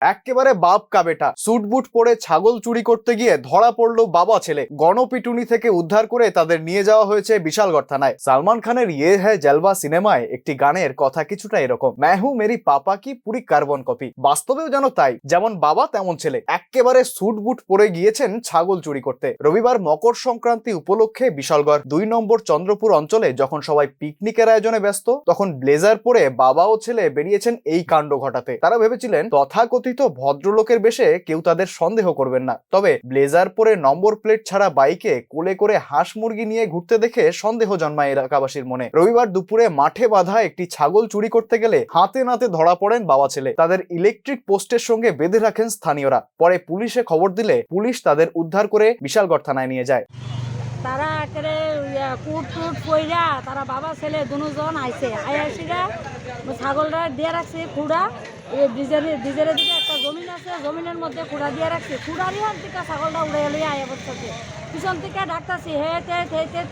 একেবারে বাপ কা বেটা। স্যুট বুট পরে ছাগল চুরি করতে গিয়ে ধরা পড়ল বাবা ছেলে। গণপিটুনি থেকে উদ্ধার করে তাদের নিয়ে যাওয়া হয়েছে বিশালগড় থানায়। সালমান খানের ইয়ে হ্যায় জলবা সিনেমায় একটি গানের কথা কিছুটা এরকম। ম্যাহু মেরি পাপা কি পুরি কার্বন কপি। বাস্তবেও যেন তাই, যেমন বাবা তেমন ছেলে। একেবারে স্যুট বুট পরে গিয়েছেন ছাগল চুরি করতে। রবিবার মকর সংক্রান্তি উপলক্ষে বিশালগড় দুই নম্বর চন্দ্রপুর অঞ্চলে যখন সবাই পিকনিকের আয়োজনে ব্যস্ত, তখন ব্লেজার পরে বাবা ও ছেলে বেরিয়েছেন এই কাণ্ড ঘটাতে। তারা ভেবেছিলেন, তথাকথিত ভদ্রলোকের বেশে কেউ তাদের সন্দেহ করবেন না। তবে ব্লেজার পরে নম্বর প্লেট ছাড়া বাইকে কোলে করে হাঁস মুরগি নিয়ে ঘুরতে দেখে সন্দেহ জন্মায় এলাকাবাসীর মনে। রবিবার দুপুরে মাঠে বাঁধা একটি ছাগল চুরি করতে গেলে হাতে নাতে ধরা পড়েন বাবা ছেলে। তাদের ইলেকট্রিক পোস্টের সঙ্গে বেঁধে রাখেন স্থানীয়রা। পরে পুলিশে খবর দিলে পুলিশ তাদের উদ্ধার করে বিশালগড় থানায় নিয়ে যায়। তারা একেবারে কুট টুট পইরা তারা বাবা ছেলে দুজন আইছে। আইসিরা ছাগলটা দিয়ে রাখছে, খুঁড়া। এই দিকে একটা জমিন আছে জমিনের মধ্যে খুঁড়া দিয়ে রাখছে। খুঁড়ার ইহান থেকে ছাগলটা উড়ে এলে আয়া বসতেছে পিছন থেকে ডাকতাছি হে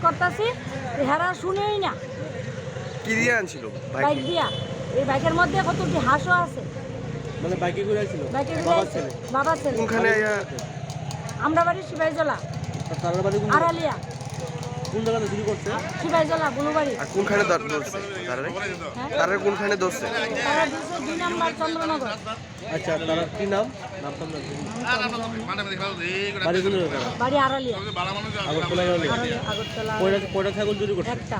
করতাছি হেরা শুনেই না। কি দিয়ে আনছিল? বাইক দিয়া। এই বাইকের মধ্যে কতটি হাঁসও আছে। মানে বাইকে ছিল ছেলে? বাবা ছেলে। কোনখানে আমরা বাড়ি শিবাইজলা আড়ালিয়া। কোন জায়গাতে চুরি করছে? শিবাইজলা বুলুবাড়ি আর কোনখানে দর- ধরছে? তারে হ্যাঁ? তারে কোনখানে ধরছে? তারা দুই নাম্বার চন্দ্রনগর। আচ্ছা তার কি নাম? নাম না। বাড়ি কোন বাড়ি আড়ালিয়া। আগরতলা আগরতলা। কয়টা কয়টা ছাগল চুরি করছে? একটা।